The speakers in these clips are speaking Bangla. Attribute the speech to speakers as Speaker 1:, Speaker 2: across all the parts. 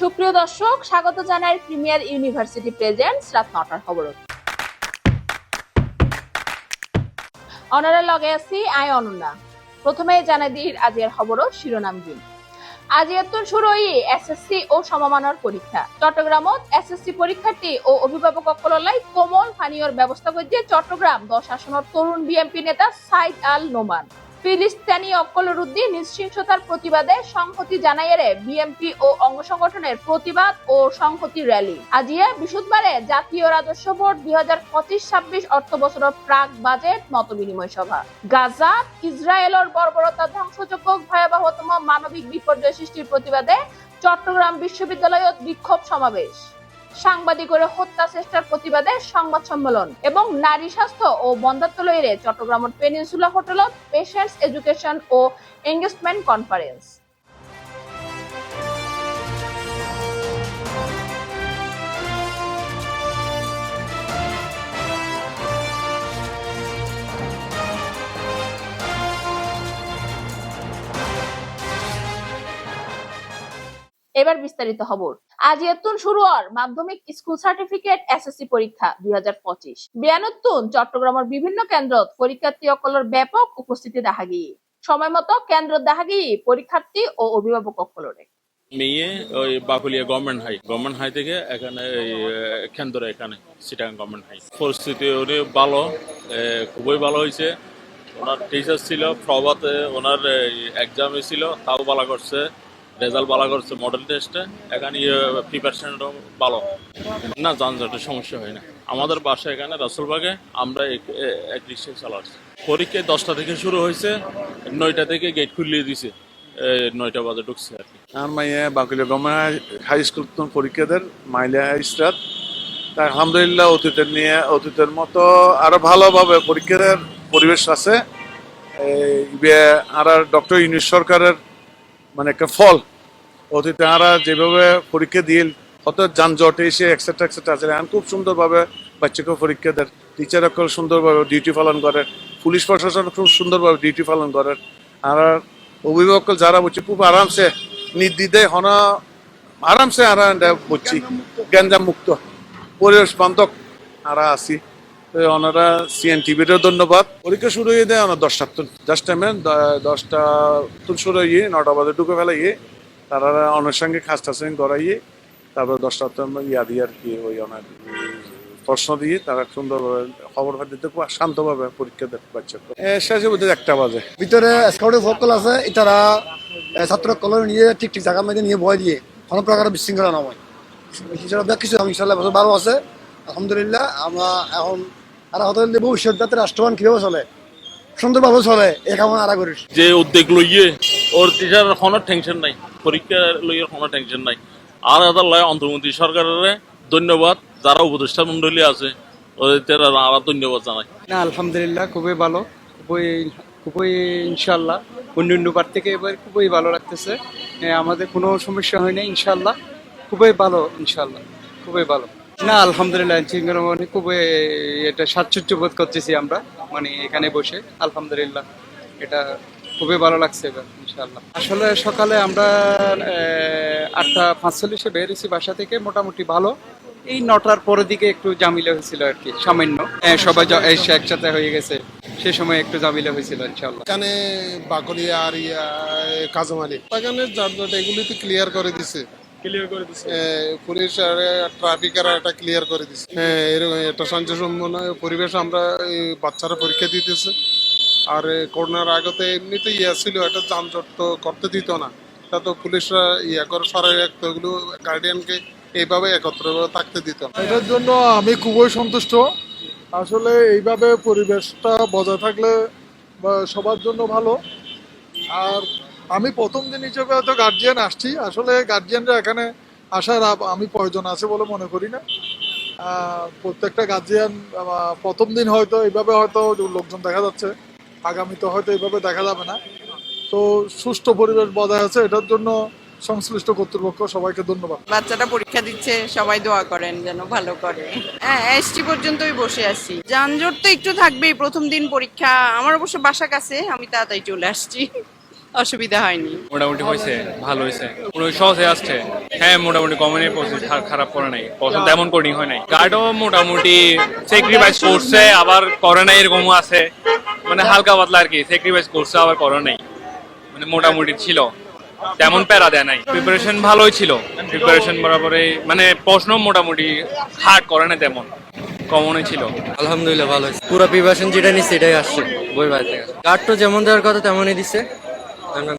Speaker 1: সুপ্রিয় দর্শক, স্বাগত জানাই প্রিমিয়ার ইউনিভার্সিটি প্রেজেন্টস, রাত নটার খবর অনারের লগে আছি আই অনন্যা। প্রথমে জানাই দিই আজিয়ার খবরও, শিরোনাম দিন। শুরুই এসএসসি ও সমমানের পরীক্ষা। চট্টগ্রামত এসএসসি ও অভিভাবক কোমল পানীয়র ব্যবস্থা করছে চট্টগ্রাম। দশ আসনের তরুণ বিএমপি নেতা সাইদ আল নোমান। ফিলিস্তিনি অক্কলর উদ্দিন নৃশংসতার প্রতিবাদে সংহতি জানাইয়ারে বিএমপি ও অঙ্গ সংগঠনের প্রতিবাদ ও সংহতি র্যালি। আজিয়ে বৃহস্পতিবারে জাতীয় রাজস্ব বোর্ড দুই হাজার পঁচিশ ছাব্বিশ অর্থ বছরের প্রাক বাজেট মত বিনিময় সভা। গাজা, ইসরায়েলের বর্বরতা ধ্বংসযোগ্য ভয়াবহতম মানবিক বিপর্যয় সৃষ্টির প্রতিবাদে চট্টগ্রাম বিশ্ববিদ্যালয়ত বিক্ষোভ সমাবেশ। সাংবাদিকের হত্যা চেষ্টার প্রতিবাদে সংবাদ সম্মেলন এবং নারী স্বাস্থ্য ও বন্ধাত্ব লইরে চট্টগ্রামের পেনিনসুলা হোটেলত পেশেন্টস এডুকেশন ও এঙ্গেজমেন্ট কনফারেন্স। এবার বিস্তারিত খবর আজ এতুন শুরু হওয়ার মাধ্যমিক স্কুল সার্টিফিকেট এসএসসি পরীক্ষা দুই হাজার পঁচিশ। বিয়ানতুন চট্টগ্রামের বিভিন্ন কেন্দ্রত পরীক্ষার্থী সকলের ব্যাপক উপস্থিতি দেখা গিয়ে সময় মতো কেন্দ্র দেখা গিয়ে পরীক্ষার্থী ও অভিভাবক সকলরে।
Speaker 2: মেয়ে ওই Bakulia government high government high থেকে এখানে এই কেন্দ্র এখানে সিটাং গভর্নমেন্ট হাই পরিস্থিতি উনি ভালো খুবই ভালো হয়েছে ওনার টিচার ছিল, প্রভাতে ওনার এক্সাম ছিল তাও ভালো করছে। রেজাল্ট ভালো করছে মডেল টেস্টে এখানে প্রিপারেশনটাও ভালো। না, যানজটের সমস্যা হয় না। আমাদের বাসা এখানে, রাসুলবাগে, আমরা এক- রিক্সায় চালাচ্ছি। পরীক্ষা দশটা থেকে শুরু হয়েছে, নয়টা থেকে গেট খুলিয়ে দিছে। নয়টা বাজে ঢুকছে আর কি।
Speaker 3: আমার মাইয়া বাকুলিয়া গভর্নমেন্ট হাই স্কুল তো পরীক্ষা দেন মাইলিয়া ইস্টাত তা আলহামদুলিল্লাহ, অতীতের নিয়ে, অতীতের মতো আরও ভালোভাবে পরীক্ষার পরিবেশ আছে। আর ডক্টর ইউনিশ সরকারের মানে একটা ফল। অতীতে আরা যেভাবে পরীক্ষা দিয়ে কত যানজট এসে এক্সেট্রা এক্সেট্রা আছে এখন খুব সুন্দরভাবে বাচ্চাকে পরীক্ষা দেন টিচার সকল সুন্দরভাবে ডিউটি পালন করে পুলিশ প্রশাসন খুব সুন্দরভাবে ডিউটি পালন করে, আর অভিভাবক যারা বলছে, খুব আরামসে নির্দ্বিধে হন, আরামসে আরা বুঝছি গ্যাঞ্জাম মুক্ত পরিবেশ বান্ধব আরা তো ওনারা সিএন টিভিরও ধন্যবাদ। পরীক্ষা শুরু হয়ে দেয় ওনার দশটা জাস্ট টাইমে দশটা, শুরু হয়ে, নটা বাজে, ঢুকে ফেলাইয়ে তারা আনুষঙ্গিক খাস টাসিং করাইয়ে তারপর দশটা ইয়া দিয়ে আর কি ওই ওনার প্রশ্ন দিয়ে তারা সুন্দরভাবে খবর দিতে খুব শান্তভাবে পরীক্ষা দেয় বাচ্চা শেষে বোধ একটা বাজে।
Speaker 4: ভিতরে সকল আছে এটারা ছাত্র কলর নিয়ে ঠিক ঠিক জায়গার মধ্যে নিয়ে বয় দিয়ে কোনো প্রকার বিশৃঙ্খলা নয় হিসাবে কিছু ইনশাল্লাহ বছর আছে। আলহামদুলিল্লাহ, আমরা এখন আর হয়তো ভবিষ্যৎ রাষ্ট্রবান কীভাবে চলে? সুন্দরভাবে চলে এ কামনা আরা করিস
Speaker 2: যে উদ্যোগ লইয়ে ওর টিচার কোনো টেনশন নাই পরীক্ষা লইয়ে কোনো টেনশন নাই। আর এটা লয় অন্তর্মন্ত্রী সরকারের ধন্যবাদ যারা উপদেষ্টা মন্ডলী আছে ওদের আর ধন্যবাদ জানাই।
Speaker 5: না আলহামদুলিল্লাহ খুবই ভালো খুবই খুবই ইনশাল্লাহ অন্য অন্য বার থেকে এবার খুবই ভালো লাগতেছে। আমাদের কোনো সমস্যা হয় না ইনশাল্লাহ খুবই ভালো ইনশাল্লাহ খুবই ভালো। না আলহামদুলিল্লাহ চিংড়ি মানে খুবই এটা সাচ্ছুর্য বোধ করতেছি আমরা মানে এখানে বসে আলহামদুলিল্লাহ এটা খুবই ভালো লাগছে এবার ইনশাল্লাহ আসলে সকালে আমরা আটটা পাঁচচল্লিশে বেরিয়েছি বাসা থেকে মোটামুটি ভালো। এই নটার পরের দিকে একটু জামিলা হয়েছিল আর কি সামান্য। হ্যাঁ, সবাই এসে একসাথে হয়ে গেছে সে সময় একটু জামিলা হয়েছিল ইনশাল্লাহ
Speaker 6: এখানে বাকলিয়া আর ইয়া কাজমালি এখানে যানজট এগুলি তো ক্লিয়ার করে দিছে।
Speaker 2: ক্লিয়ার করে দিচ্ছে
Speaker 6: পুলিশ আর ট্রাফিক আর এটা ক্লিয়ার করে দিছে। হ্যাঁ, এরকম একটা শান্তিসম্পন্ন পরিবেশ আমরা এই বাচ্চারা পরীক্ষা দিতেছে। আর করোনার আগতে এমনিতে ইয়া ছিল একটা যানজট তো করতে দিত না। তা তো পুলিশরা ইয়া করে সরাই রাখতো এগুলো গার্ডিয়ানকে এইভাবে একত্র থাকতে দিত।
Speaker 7: এটার জন্য আমি খুবই সন্তুষ্ট। আসলে এইভাবে পরিবেশটা বজায় থাকলে বা সবার জন্য ভালো। আর আমি প্রথম দিন হিসেবে হয়তো গার্জিয়ান আসছি। আসলে গার্জিয়ানরা এখানে আসার আমি প্রয়োজন আছে বলে মনে করি না। প্রত্যেকটা গার্জিয়ান প্রথম দিন হয়তো এইভাবে হয়তো লোকজন দেখা যাচ্ছে। আগামীতে হয়তো এইভাবে দেখা যাবে না। তো সুষ্ঠু পরিবেশ বজায় আছে, এটার জন্য সংশ্লিষ্ট কর্তৃপক্ষ সবাইকে ধন্যবাদ।
Speaker 8: বাচ্চাটা পরীক্ষা দিচ্ছে, সবাই দোয়া করেন যেন ভালো করে। হ্যাঁ এসটি পর্যন্তই বসে আছি। যানজট তো একটু থাকবেই, প্রথম দিন পরীক্ষা। আমার অবশ্য বাসা কাছে, আমি তাড়াতাড়ি চলে আসছি। অসুবিধা হয়নি।
Speaker 9: মোটামুটি হয়েছে ভালো হয়েছে। পুরো সহজে আসছে। হ্যাঁ মোটামুটি কমনে পড়ছে খারাপ করে নাই। পছন্দ তেমন কোডিং হয় নাই। গার্ডও মোটামুটি স্যাক্রিফাইস করছে আবার করে নাই এরকমও আছে। মানে হালকা পাতলা আর কি স্যাক্রিফাইস করছে আবার করে নাই। মানে মোটামুটি ছিল। তেমন প্যারা দেয় নাই। প্রিপারেশন ভালোই ছিল। প্রিপারেশন বরাবরই মানে প্রশ্ন মোটামুটি হার্ড করে না তেমন। কমনই ছিল।
Speaker 10: আলহামদুলিল্লাহ ভালো হয়েছে। পুরো প্রিপারেশন যেটা নিচ্ছে এটাই আসছে বই বাইরে থেকে গার্ড তো যেমন দেওয়ার কথা তেমনই দিচ্ছে।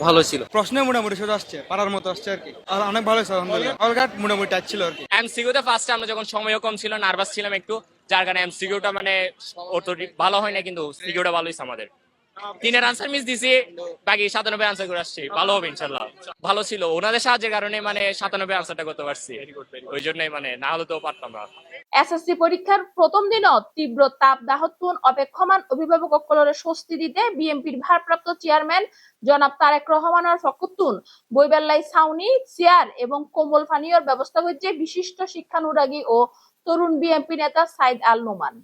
Speaker 10: ভালো ছিল।
Speaker 11: প্রশ্নে মোটামুটি সোজা আসছে পারার মতো আসছে আর কি। আর অনেক ভালো ছিল আলহামদুলিল্লাহ। অলঘাট মোটামুটি টাচ ছিল আর কি।
Speaker 12: এমসিকিউতে ফার্স্টে আমরা যখন সময়ও কম ছিল নার্ভাস ছিলাম একটু যার কারণে এমসিকিউটা মানে অত ভালো হয় না কিন্তু সিকিউটা ভালোই আমাদের। তিনের আনসার মিস দিছি বাকি সাতানব্বই আনসার করে আসছি। ভালো হবে ইনশাল্লাহ। ভালো ছিল। ওনাদের সাহায্যের কারণে মানে সাতানব্বই আনসারটা করতে পারছি। ওই জন্যই মানে না হলে তো পারতাম না।
Speaker 1: এসএসসি পরীক্ষার প্রথম দিনও তীব্র তাপ দাহত্বন অপেক্ষমান অভিভাবক অকলরে স্বস্তি দিতে বিএনপির ভারপ্রাপ্ত চেয়ারম্যান জনাব তারেক রহমানের ফকুতুন বইবেল্লাই ছাউনি চেয়ার এবং কম্বল পানীয়র ব্যবস্থা হচ্ছে বিশিষ্ট শিক্ষানুরাগী ও তরুণ বিএনপি নেতা সাইদ আল নোমান।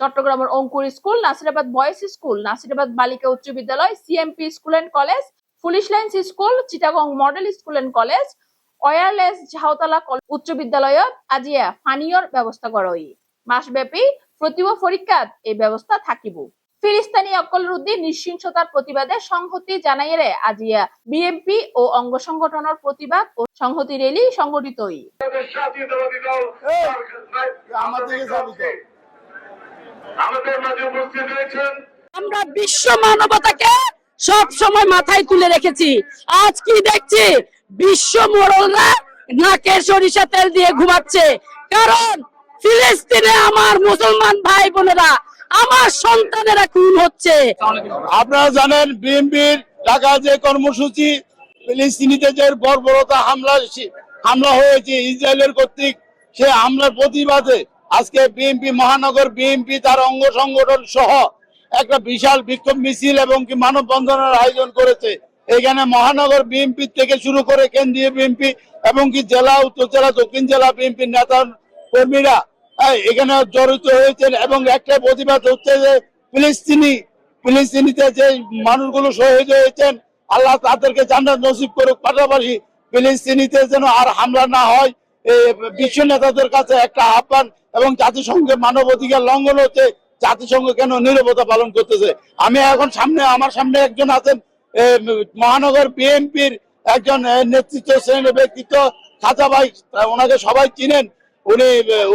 Speaker 1: চট্টগ্রামের Ankur school, Nasirabad boys school, Nasirabad বালিকা উচ্চ বিদ্যালয় CMP school and college police lines school, Chittagong model school and college wireless Jhautala উচ্চ বিদ্যালয়ত আজিয়া পানীয়র ব্যবস্থা করা হই মাসব্যাপী প্রতিভ পরীক্ষাত এই ব্যবস্থা থাকিব। ফিলিস্তানি অকলের উদ্দিন নৃশংসতার প্রতিবাদে সংহতি জানাইরে আজিয়া বিএমপি ও অঙ্গ সংগঠনের প্রতিবাদ ও সংহতি র্যালি সংগঠিত হই
Speaker 13: আমরা বিশ্ব মানবতাকে সব সময় মাথায় তুলে রেখেছি। আজ কি দেখছি? বিশ্ব মোড়লরা নাকের সরিষা তেল দিয়ে ঘুমাচ্ছে। কারণ ফিলিস্তিনে আমার মুসলমান ভাই বোনেরা আমার সন্তানেরা খুন হচ্ছে।
Speaker 14: আপনারা জানেন বিএনপির ঢাকা যে কর্মসূচি ফিলিস্তিনিতে যে বর্বরতা হামলা হামলা হয়েছে ইসরায়েলের কর্তৃক সে হামলার প্রতিবাদে আজকে বিএনপি, মহানগর বিএনপি, তার অঙ্গ সংগঠন সহ একটা বিশাল বিক্ষোভ মিছিল এবং কি মানববন্ধনের আয়োজন করেছে। এখানে মহানগর বিএনপি থেকে শুরু করে কেন্দ্রীয় বিএনপি এবং কি জেলা উত্তর জেলা দক্ষিণ জেলা বিএনপির নেতা কর্মীরা এখানে জড়িত হয়েছেন এবং একটা প্রতিবাদ হচ্ছে যে ফিলিস্তিনি, ফিলিস্তিনিতে যে মানুষগুলো শহীদ হয়েছেন, আল্লাহ তাদেরকে জান্নাত নসিব করুক। পাশাপাশি ফিলিস্তিনিতে যেন আর হামলা না হয় বিশ্ব নেতাদের কাছে একটা আহ্বান এবং জাতিসংঘের মানব অধিকার লঙ্ঘন হচ্ছে, জাতিসংঘ কেন নিরবতা পালন করতেছে? আমি এখন সামনে, আমার সামনে একজন আছেন মহানগর বিএনপির একজন নেতৃত্ব শ্রেণির ব্যক্তিত্ব, খাজা ভাই, ওনাকে সবাই চিনেন। উনি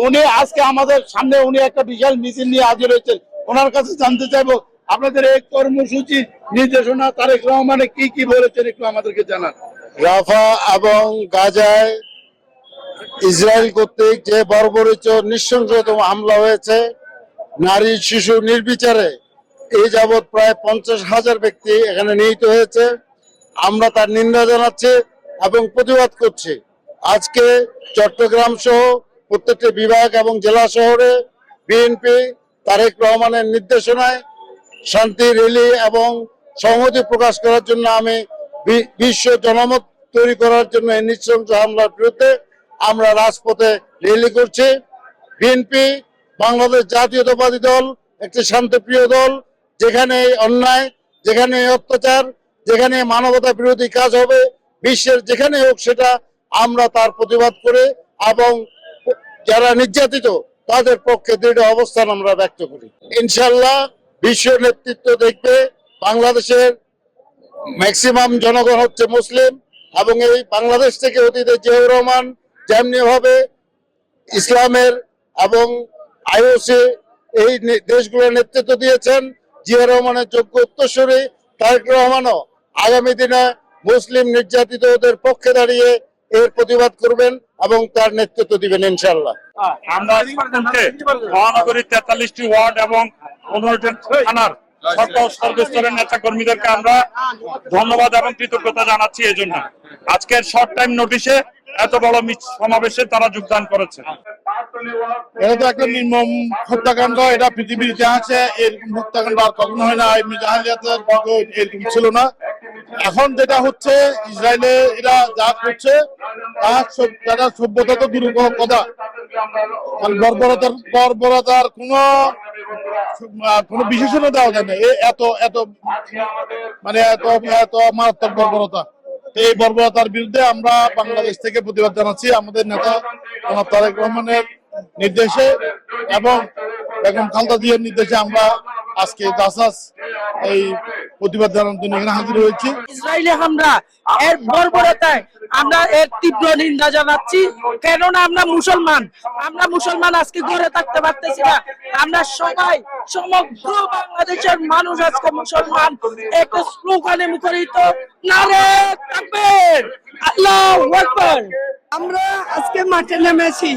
Speaker 14: উনি আজকে আমাদের সামনে উনি একটা বিশাল মিছিল নিয়ে হাজির হয়েছেন। ওনার কাছে জানতে চাইব, আপনাদের এই কর্মসূচি নির্দেশনা তারেক রহমানে কি কি বলেছেন একটু আমাদেরকে জানান। রাফা এবং গাজায় ইসরায়েল কর্তৃক যে বর্বরিত নৃশংসতম হামলা হয়েছে, নারী শিশু নির্বিচারে এই যাবৎ প্রায় পঞ্চাশ হাজার ব্যক্তি এখানে নিহিত হয়েছে। আমরা তার নিন্দা জানাচ্ছি এবং প্রতিবাদ করছি। আজকে চট্টগ্রাম সহ প্রত্যেকটি বিভাগ এবং জেলা শহরে বিএনপি তারেক রহমানের নির্দেশনায় শান্তি র্যালি এবং সংহতি প্রকাশ করার জন্য আমি বিশ্ব জনমত তৈরি করার জন্য এই নৃশংস হামলার বিরুদ্ধে আমরা রাজপথে র্যালি করছি। বিএনপি, বাংলাদেশ জাতীয়তাবাদী দল, একটি শান্তিপ্রিয় দল, যেখানে অন্যায়, যেখানে অত্যাচার, যেখানে মানবতা বিরোধী কাজ হবে, বিশ্বের যেখানে হোক সেটা আমরা তার প্রতিবাদ করে এবং যারা নির্যাতিত, তাদের পক্ষে দৃঢ় অবস্থান আমরা ব্যক্ত করি। ইনশাল্লাহ বিশ্ব নেতৃত্ব দেখবে, বাংলাদেশের ম্যাক্সিমাম জনগণ হচ্ছে মুসলিম এবং এই বাংলাদেশ থেকে অতীতে জিয়াউর রহমান যেমনি ভাবে ইসলামের এবং আইওসি এই দেশগুলোর নেতৃত্ব দিয়েছেন জিয়া রহমানের যোগ্য উত্তরসূরি তারেক রহমানও। আগামী দিনে মুসলিম নির্যাতিতদের পক্ষে দাঁড়িয়ে এর প্রতিবাদ করবেন এবং তার নেতৃত্ব দিবেন ইনশাল্লাহ
Speaker 15: আমরা মহানগরীর তেতাল্লিশটি ওয়ার্ড এবং থানার সর্বস্তরের নেতা কর্মীদেরকে আমরা ধন্যবাদ এবং কৃতজ্ঞতা জানাচ্ছি এই জন্য আজকের শর্ট টাইম নোটিশে এত বড় সমাবেশে তারা যোগদান করেছে।
Speaker 14: এটা তো একটা নির্মম হত্যাকাণ্ড, এটা এরকম হত্যাকাণ্ড আর কখনো হয় না এরকম ছিল না। এখন যেটা হচ্ছে, ইসরায়েলে এরা যা করছে, তারা সভ্যতা তো কথা। বর্বরতার বর্বরতার কোনো
Speaker 16: কোনো বিশেষণ দেওয়া যায় না। এত এত মানে এত এত মারাত্মক বর্বরতা। এই বর্বরতার বিরুদ্ধে আমরা বাংলাদেশ থেকে প্রতিবাদ জানাচ্ছি। আমাদের নেতা জনাব তারেক রহমানের নির্দেশে এবং বেগম খালদা জিয়ার নির্দেশে আমরা আজকে দাসাস এই প্রতিবাদ জানানোর জন্য এখানে হাজির হয়েছি।
Speaker 9: ইসরায়েলি হামলা এর বর্বরতায় আমরা এর তীব্র নিন্দা জানাচ্ছি। কেননা আমরা মুসলমান আমরা মুসলমান আজকে ঘরে থাকতে পারতেছি না। আমরা সবাই সমগ্র বাংলাদেশের মানুষ আজকে মুসলমান। একটা স্লোগানে মুখরিত নারে তাকবীর! আল্লাহু আকবার। আমরা আজকে মাঠে নেমেছি।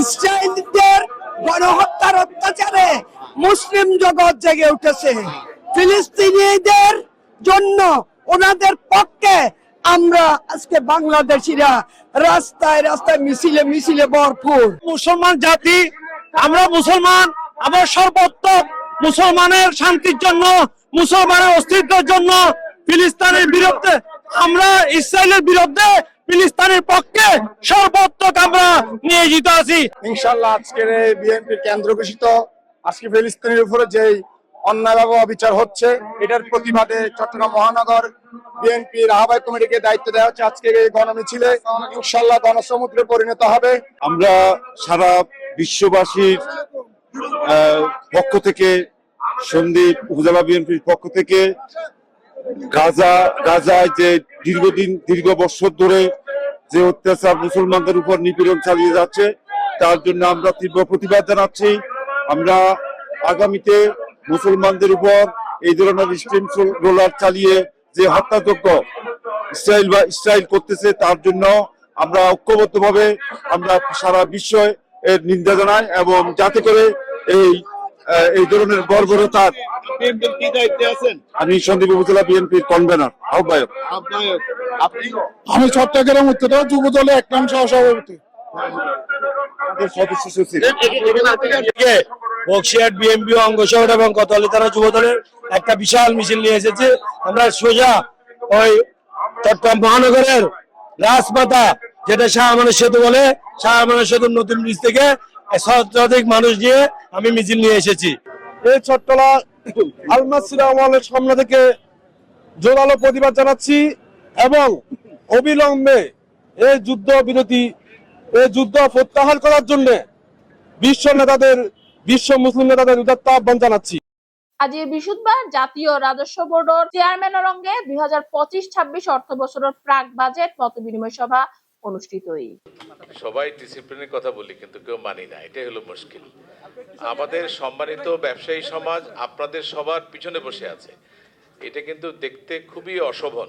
Speaker 9: ইসরায়েলদের গণহত্যার অত্যাচারে মুসলিম জগৎ জেগে উঠেছে। ফিলিস্তিনিদের জন্য ওনাদের পক্ষে আমরা আজকে বাংলাদেশিরা রাস্তায় রাস্তায় মিছিলে মিছিলে ভরপুর। মুসলমান জাতি, আমরা মুসলমান, আমরা সর্বোত্তম মুসলমানের শান্তির জন্য, মুসলমানের অস্তিত্বের জন্য ফিলিস্তানের বিরুদ্ধে, আমরা ইসরায়েলের বিরুদ্ধে ফিলিস্তানের পক্ষে নিয়োজিত আছি।
Speaker 10: ইনশাল্লাহ আজকের এই বিএনপি কেন্দ্র ঘোষিত আজকে ফিলিস্তিনের উপরে যেই অন্যায়ভাবে অবিচার হচ্ছে এটার প্রতিবাদে চট্টগ্রাম মহানগর বিএনপির আহ্বায়ক কমিটিকে দায়িত্ব দেওয়া হচ্ছে আজকের এই গণমিছিলে। ইনশাল্লাহ গণসমুদ্রে পরিণত হবে।
Speaker 17: আমরা সারা বিশ্ববাসীর আহ, পক্ষ থেকে সন্দীপ উপজেলা বিএনপির পক্ষ থেকে গাজা গাজায় যে দীর্ঘদিন দীর্ঘ বছর ধরে যে অত্যাচার মুসলমানদের উপর নিপীড়ন চালিয়ে যাচ্ছে, তার জন্য আমরা তীব্র প্রতিবাদ জানাচ্ছি। আমরা আগামীতে মুসলমানদের উপর এই ধরনের রোলার চালিয়ে যে হত্যাযজ্ঞ ইসরায়েল বা ইসরায়েল করতেছে, তার জন্য আমরা ঐক্যবদ্ধভাবে আমরা সারা বিশ্ব এর নিন্দা জানাই এবং যাতে করে এই এই ধরনের বর্বরতার আমি সন্দীপ উপজেলা বিএনপির কনভেনর আহ্বায়ক।
Speaker 16: আমি চট্টগ্রাম উত্তর যুব দলে এক নাম সহসভাপতি।
Speaker 17: সদস্য সচিব
Speaker 18: বক্সিয়াট বিএমপি অঙ্গ শহর এবং কতলি তারা যুব দলের একটা বিশাল মিছিল নিয়ে এসেছে। আমরা সোজা ওই চট্টগ্রাম মহানগরের রাজপাতা যেটা শাহ আমানের সেতু বলে শাহ আমানের সেতুর নতুন ব্রিজ থেকে শতাধিক মানুষ নিয়ে আমি মিছিল নিয়ে এসেছি।
Speaker 16: এই চট্টলা আলমাসির আমলের সামনে থেকে জোরালো প্রতিবাদ জানাচ্ছি এবং অবিলম্বে এই যুদ্ধ বিরতি এই যুদ্ধ প্রত্যাহার করার জন্য বিশ্ব নেতাদের বিশ্ব মুসলিম নেতাদের উদাত্ত আহ্বান জানাচ্ছি।
Speaker 1: আজ এই বৃহস্পতিবার জাতীয় রাজস্ব বোর্ডের চেয়ারম্যানের অঙ্গে দুই হাজার পঁচিশ ছাব্বিশ অর্থ বছরের প্রাক বাজেট মত বিনিময় সভা অনুষ্ঠিত হই
Speaker 19: সবাই ডিসিপ্লিনের কথা বলি, কিন্তু কেউ মানি না, এটাই হলো মুশকিল। আমাদের সম্মানিত ব্যবসায়ী সমাজ আপনাদের সবার পিছনে বসে আছে। এটা কিন্তু দেখতে খুবই অশোভন।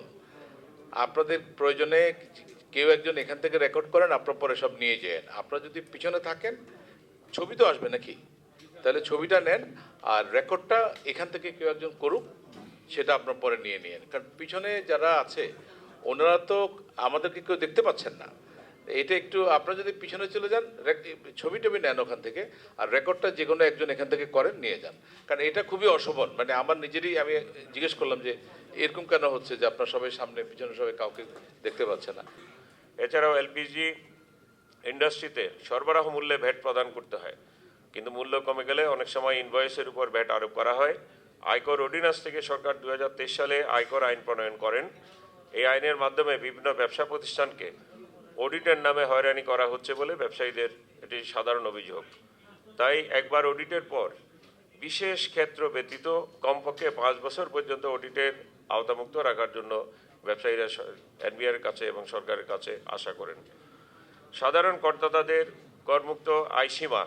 Speaker 19: আপনাদের প্রয়োজনে কেউ একজন এখান থেকে রেকর্ড করেন, আপনার পরে সব নিয়ে যান। আপনারা যদি পিছনে থাকেন, ছবি তো আসবে নাকি? তাহলে ছবিটা নেন, আর রেকর্ডটা এখান থেকে কেউ একজন করুক, সেটা আপনার পরে নিয়ে নিন কারণ পিছনে যারা আছে ওনারা তো আমাদেরকে কেউ দেখতে পাচ্ছেন না। এটা একটু, আপনারা যদি পিছনে চলে যান ছবি টবি নেন ওখান থেকে আর রেকর্ডটা যে কোনো একজন এখান থেকে করেন, নিয়ে যান। কারণ এটা খুবই অশোভন। মানে আমার নিজেরই, আমি জিজ্ঞেস করলাম যে, এরকম কেন হচ্ছে যে আপনার সবাই সামনে, পিছনে সবাই কাউকে দেখতে পাচ্ছে না?
Speaker 20: এছাড়াও এলপিজি ইন্ডাস্ট্রিতে সরবরাহ মূল্যে ভ্যাট প্রদান করতে হয়। কিন্তু মূল্য কমে গেলে অনেক সময় ইনভয়েসের উপর ভ্যাট আরোপ করা হয়। আয়কর অর্ডিন্যান্স থেকে সরকার দু হাজার তেইশ সালে আয়কর আইন প্রণয়ন করেন। এই আইনের মাধ্যমে বিভিন্ন ব্যবসা প্রতিষ্ঠানকে অডিটের নামে হয়রানি করা হচ্ছে বলে ব্যবসায়ীদের এটি সাধারণ অভিযোগ। তাই একবার অডিটের পর বিশেষ ক্ষেত্র ব্যতীত কমপক্ষে পাঁচ বছর পর্যন্ত অডিটের আওতামুক্ত রাখার জন্য ব্যবসায়ীরা এনবিআর কাছে এবং সরকারের কাছে আশা করেন। সাধারণ করদাতাদের করমুক্ত আয়সীমা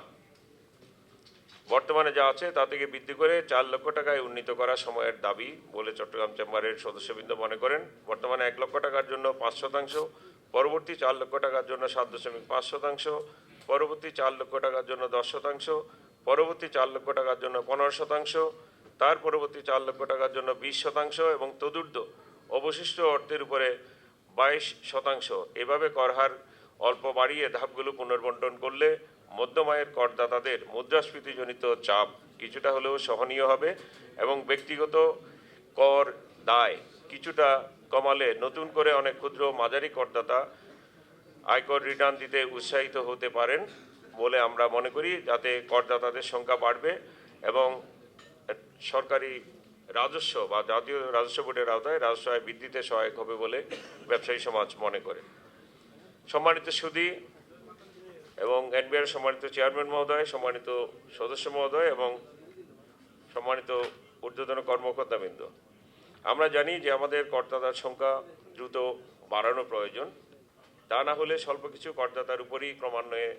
Speaker 20: বর্তমানে যা আছে তা থেকে বৃদ্ধি করে চার লক্ষ টাকায় উন্নীত করা সময়ের দাবি বলে চট্টগ্রাম চেম্বারের সদস্যবৃন্দ মনে করেন। বর্তমানে এক লক্ষ টাকার জন্য পাঁচ শতাংশ, পরবর্তী চার লক্ষ টাকার জন্য সাত দশমিক পাঁচ শতাংশ, পরবর্তী চার লক্ষ টাকার জন্য দশ শতাংশ, পরবর্তী চার লক্ষ টাকার জন্য পনেরো শতাংশ, তার পরবর্তী চার লক্ষ টাকার জন্য বিশ শতাংশ এবং তদুর্ধ অবশিষ্ট অর্থের উপরে বাইশ শতাংশ। এভাবে করহার অল্প বাড়িয়ে ধাপগুলো পুনর্বন্টন করলে মধ্যমায়ের করদাতাদের মুদ্রাস্ফীতিজনিত চাপ কিছুটা হলেও সহনীয় হবে এবং ব্যক্তিগত কর দায় কিছুটা কমালে নতুন করে অনেক ক্ষুদ্র মাঝারি করদাতা আয়কর রিটার্ন দিতে উৎসাহিত হতে পারেন বলে আমরা মনে করি, যাতে করদাতাদের সংখ্যা বাড়বে এবং সরকারি রাজস্ব বা জাতীয় রাজস্ব বোর্ডের আওতায় রাজস্ব আয় বৃদ্ধিতে সহায়ক হবে বলে ব্যবসায়ী সমাজ মনে করে। সম্মানিত সুদী এবং এনবিআর সম্মানিত চেয়ারম্যান মহোদয়, সম্মানিত সদস্য মহোদয় এবং সম্মানিত ঊর্ধ্বতন কর্মকর্তাবৃন্দ। আমরা জানি যে আমাদের করদাতার সংখ্যা দ্রুত বাড়ানো প্রয়োজন। তা না হলে স্বল্প কিছু করদাতার উপরই ক্রমান্বয়ে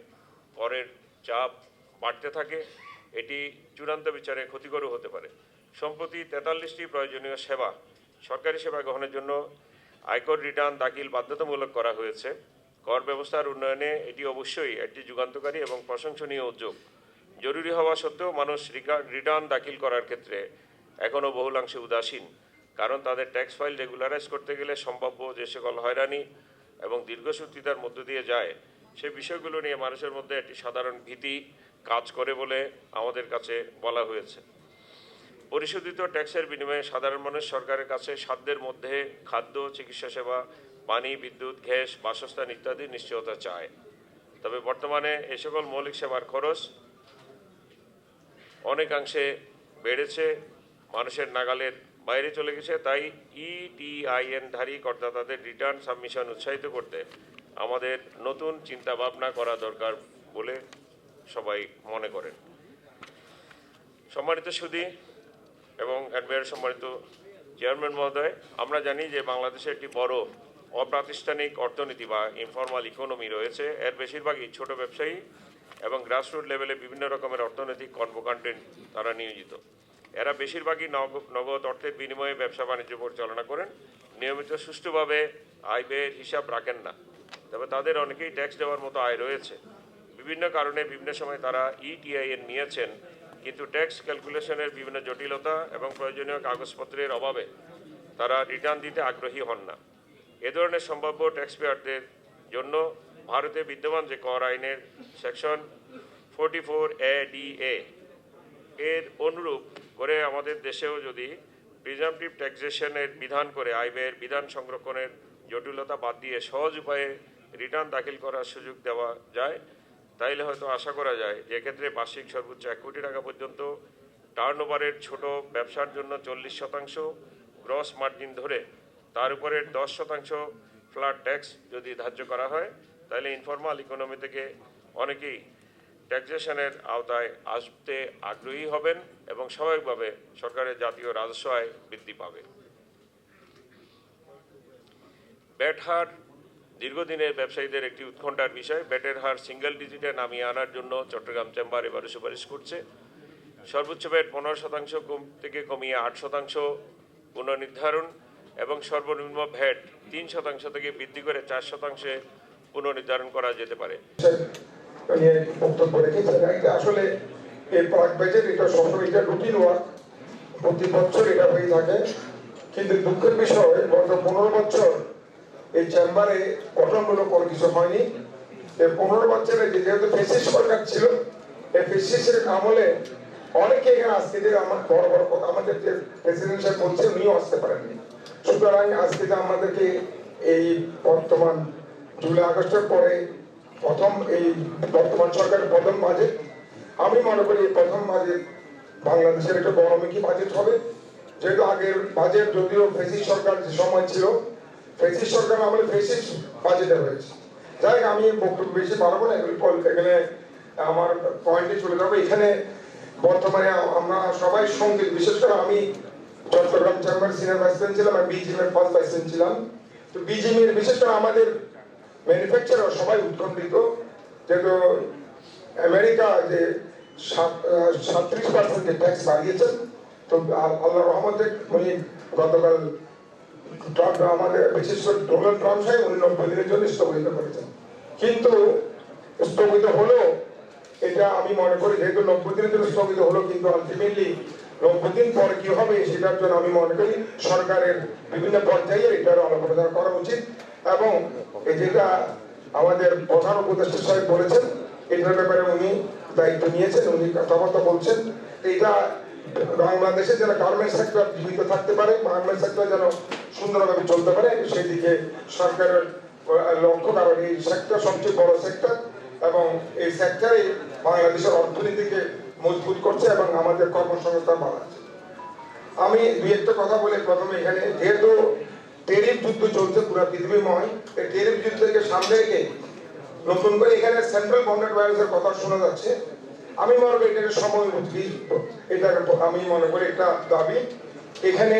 Speaker 20: করের চাপ বাড়তে থাকে। এটি চূড়ান্ত বিচারে ক্ষতিকরও হতে পারে। সম্প্রতি তেতাল্লিশটি প্রয়োজনীয় সেবা সরকারি সেবা গ্রহণের জন্য আয়কর রিটার্ন দাখিল বাধ্যতামূলক করা হয়েছে। কর ব্যবস্থার উন্নয়নে এটি অবশ্যই একটি যুগান্তকারী এবং প্রশংসনীয় উদ্যোগ। জরুরি হওয়া সত্ত্বেও মানুষ রিটার্ন দাখিল করার ক্ষেত্রে এখনও বহুলাংশে উদাসীন, কারণ তাদের ট্যাক্স ফাইল রেগুলারাইজ করতে গেলে সম্ভাব্য যে সকল হয়রানি এবং দীর্ঘসূত্রিতার মধ্য দিয়ে যায়, সে বিষয়গুলো নিয়ে মানুষের মধ্যে একটি সাধারণ ভীতি কাজ করে বলে আমাদের কাছে বলা হয়েছে। পরিশোধিত ট্যাক্সের বিনিময়ে সাধারণ মানুষ সরকারের কাছে সাধ্যের মধ্যে খাদ্য, চিকিৎসা সেবা পানি, বিদ্যুৎ, গ্যাস, বাসস্থান ইত্যাদি নিশ্চয়তা চায়। তবে বর্তমানে এ সকল মৌলিক সেবার খরচ অনেকাংশে বেড়েছে, মানুষের নাগালের বাইরে চলে গেছে। তাই E ইটিআইএন ধারী করদাতাদের রিটার্ন সাবমিশন উৎসাহিত করতে আমাদের নতুন চিন্তা ভাবনা করা দরকার বলে সবাই মনে করেন। সম্মানিত সুদী এবং অ্যাডমিয়ার সম্মানিত চেয়ারম্যান মহোদয়, আমরা জানি যে বাংলাদেশে একটি বড় অপ্রাতিষ্ঠানিক অর্থনীতি বা ইনফর্মাল ইকোনমি রয়েছে। এর বেশিরভাগই ছোট ব্যবসায়ী এবং গ্রাসরুট লেভেলে বিভিন্ন রকমের অর্থনৈতিক কর্মকাণ্ডে তারা নিয়োজিত। এরা বেশিরভাগই নগ- নগদ অর্থের বিনিময়ে ব্যবসা বাণিজ্য পরিচালনা করেন। নিয়মিত সুষ্ঠুভাবে আয় ব্যয়ের হিসাব রাখেন না। তবে তাদের অনেকেই ট্যাক্স দেওয়ার মতো আয় রয়েছে। বিভিন্ন কারণে বিভিন্ন সময় তারা E ইটিআইএন নিয়েছেন, কিন্তু ট্যাক্স ক্যালকুলেশনের বিভিন্ন জটিলতা এবং প্রয়োজনীয় কাগজপত্রের অভাবে তারা রিটার্ন দিতে আগ্রহী হন না। এ ধরনের সম্ভাব্য ট্যাক্স পেয়ারদের জন্য ভারতে বিদ্যমান যে কর আইনের section forty four A D A এর অনুরূপ করে আমাদের দেশেও যদি প্রিজামটিভ ট্যাক্সেশনের বিধান করে আয় ব্যয়ের বিধান সংরক্ষণের জটিলতা বাদ দিয়ে সহজ উপায়ে রিটার্ন দাখিল করার সুযোগ দেওয়া যায়, তাইলে হয়তো আশা করা যায় যে ক্ষেত্রে বার্ষিক সর্বোচ্চ এক কোটি টাকা পর্যন্ত টার্ন ওভারের ছোট ব্যবসার জন্য চল্লিশ শতাংশ গ্রস মার্জিন ধরে তার উপরে দশ শতাংশ ফ্ল্যাট ট্যাক্স যদি ধার্য করা হয়, তাহলে ইনফর্মাল ইকোনমি থেকে অনেকেই ট্যাক্সেশনের আওতায় আসতে আগ্রহী হবেন এবং স্বাভাবিকভাবে সরকারের জাতীয় রাজস্ব আয় বৃদ্ধি পাবে। ব্যাট হার দীর্ঘদিনের ব্যবসায়ীদের একটি উৎকণ্ঠার বিষয়। ব্যাটের হার সিঙ্গেল ডিজিটে নামিয়ে আনার জন্য চট্টগ্রাম চেম্বার এবারে সুপারিশ করছে। সর্বোচ্চ ব্যাট পনেরো শতাংশ থেকে কমিয়ে আট শতাংশ পুনর্নির্ধারণ। এবং সর্বনিম্ন ভ্যাট তিন শতাংশ থেকে বৃদ্ধি করে চার শতাংশে পুনর্নির্ধারণ করা যেতে পারে।
Speaker 21: আসলে এই বাজেট এটা এটা রুটিন প্রতি বছর এটা হয়ে থাকে। কিন্তু দুঃখের বিষয়, গত পনেরো বছর এই চেম্বারে গঠনমূলক কোনো কিছু হয়নি। এই পনেরো বছরে যেহেতু ফেসিস সরকার ছিল, এই ফেসিসের আমলে অনেকে এখানে আসতে আমার বড় বড় কথা, আমাদের যে প্রেসিডেন্ট সাহেব উনিও আসতে পারেননি। সুতরাং আজকে যে আমাদেরকে এই বর্তমান জুলাই আগস্টের পরে প্রথম এই বর্তমান সরকারের প্রথম বাজেট আমি মনে করি প্রথম বাজেট বাংলাদেশের একটা বড়মুখী বাজেট হবে। যেহেতু আগের বাজেট যদিও ফেসিস সরকার যে সময় ছিল ফেসিস সরকার আমাদের ফেসিস বাজেটে হয়েছে যাই হোক, আমি বক্তব্য বেশি পারব না এখানে আমার পয়েন্টে চলে যাব। এখানে বর্তমানে আমরা সবাই সংগীত বিশেষ করে আমি চট্টগ্রাম চেম্বার সিনিয়র ভাইস ছিলাম আর ফার্স্ট ভাইস ছিলাম। তো বিশেষ করে আমাদের ম্যানুফ্যাকচারার সবাই উৎকণ্ঠিত। যেহেতু আমেরিকা যে ট্যাক্স বাড়িয়েছেন, তো আল্লাহ রহমতে উনি গতকাল আমাদের বিশেষ করে ডোনাল্ড ট্রাম্প সাহেব উনি নব্বই দিনের জন্য স্থগিত করেছেন। কিন্তু স্থগিত হলো, এটা আমি মনে করি যেহেতু নব্বই দিনের জন্য স্থগিত হলো, কিন্তু আলটিমেটলি নব্বই দিন পরে কি হবে সেটার জন্য আমি মনে করি সরকারের বিভিন্ন পর্যায়ে এটার আলোচনা করা উচিত। এবং যেটা আমাদের প্রধান উপদেষ্টা সাহেব বলেছেন, এটার ব্যাপারে উনি দায়িত্ব নিয়েছেন, উনি কথাবার্তা বলছেন। এটা বাংলাদেশে যেন গার্মেন্টস সেক্টর জীবিত থাকতে পারে গার্মেন্টস সেক্টর যেন সুন্দরভাবে চলতে পারে সেই দিকে সরকারের লক্ষ্য, কারণ এই সেক্টর সবচেয়ে বড় সেক্টর এবং এই সেক্টরে বাংলাদেশের অর্থনীতিকে মজবুত করছে এবং আমাদের কর্মসংস্থান বাড়াচ্ছে। আমি দুই একটা কথা বলে প্রথমে এখানে, যেহেতু টেরিফ যুদ্ধ চলছে পুরো পৃথিবীময়, এই টেরিফ যুদ্ধকে সামনে রেখে নতুন করে এখানে সেন্ট্রাল গভর্নমেন্ট ভাইরাসের কথা শোনা যাচ্ছে। আমি মনে করি এটাকে সময় এটা আমি মনে করি একটা দাবি। এখানে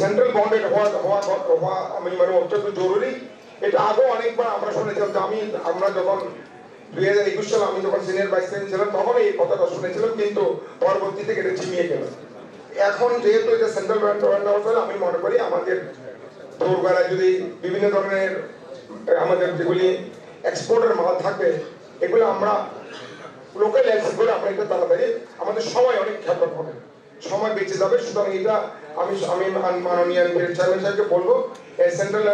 Speaker 21: সেন্ট্রাল বন্ডেড হওয়া হওয়া হওয়া আমি মানে অত্যন্ত জরুরি। এটা আগেও অনেকবার আমরা শুনেছিলাম আমি, আমরা যখন দুই হাজার একুশ সালে আমি যখন সিনিয়র ভাইস ছিলাম তখন এই কথাটা শুনেছিলাম, কিন্তু পরবর্তীতে এটা ঝিমিয়ে গেল। এখন যেহেতু এটা সেন্ট্রাল গভর্নমেন্ট হলে আমি মনে করি আমাদের দৌড়বেলা যদি বিভিন্ন ধরনের আমাদের যেগুলি এক্সপোর্টের মাল থাকবে এগুলো আমরা লোকাল এক্সপোর্ট আমরা এটা তাড়াতাড়ি আমাদের সময় অনেক খ্যাত হবে। সময় বেঁচে যাবে, সুতরাং এটা আমি আমি মাননীয় চেয়ারম্যান সাহেবকে বলব সেন্ট্রাল